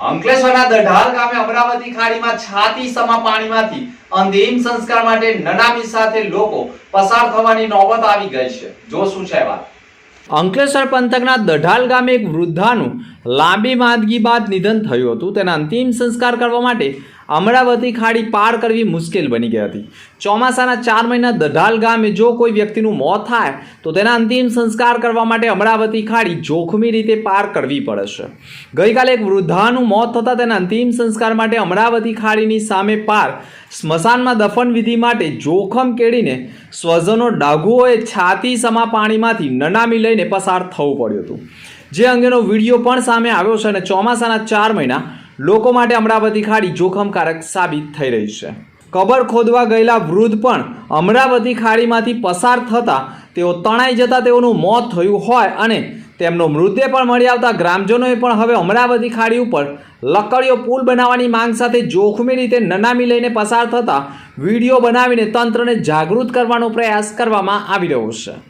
અંકલેશ્વરના દઢાલ ગામે અમરાવતી ખાડીમાં છાતી સમા પાણીમાંથી અંતિમ સંસ્કાર માટે નનામી સાથે લોકો પસાર થવાની નોબત આવી ગઈ છે. જો શું છે વાત? અંકલેશ્વર પંથકના દઢાલ ગામે એક વૃદ્ધાનું લાંબી માંદગી બાદ નિધન થયું હતું. તેના અંતિમ સંસ્કાર કરવા માટે અમરાવતી ખાડી પાર કરવી મુશ્કેલ બની ગઈ હતી. ચોમાસાના ચાર મહિના દઢાલ ગામે જો કોઈ વ્યક્તિનું મોત થાય, તો તેના અંતિમ સંસ્કાર કરવા માટે અમરાવતી ખાડી જોખમી રીતે પાર કરવી પડે છે ગઈકાલે એક વૃદ્ધાનું મોત થતાં તેના અંતિમ સંસ્કાર માટે અમરાવતી ખાડીની સામે પાર સ્મશાનમાં દફન વિધિ માટે જોખમ કેળીને સ્વજનો ડાઘુઓએ છાતી સમા પાણીમાંથી નનામી લઈને પસાર થવું પડ્યું હતું. જે અંગેનો વીડિયો પણ સામે આવ્યો છે અને ચોમાસાના ચાર મહિના લોકો માટે અમરાવતી ખાડી જોખમકારક સાબિત થઈ રહી છે. કબર ખોદવા ગયેલા વૃદ્ધ પણ અમરાવતી ખાડીમાંથી પસાર થતાં તેઓ તણાઈ જતાં તેઓનું મોત થયું હોય અને તેમનો મૃતદેહ પણ મળી આવતા ગ્રામજનોએ પણ હવે અમરાવતી ખાડી ઉપર લકડીઓ પુલ બનાવવાની માંગ સાથે જોખમી રીતે નનામી લઈને પસાર થતા વીડિયો બનાવીને તંત્રને જાગૃત કરવાનો પ્રયાસ કરવામાં આવી રહ્યો છે.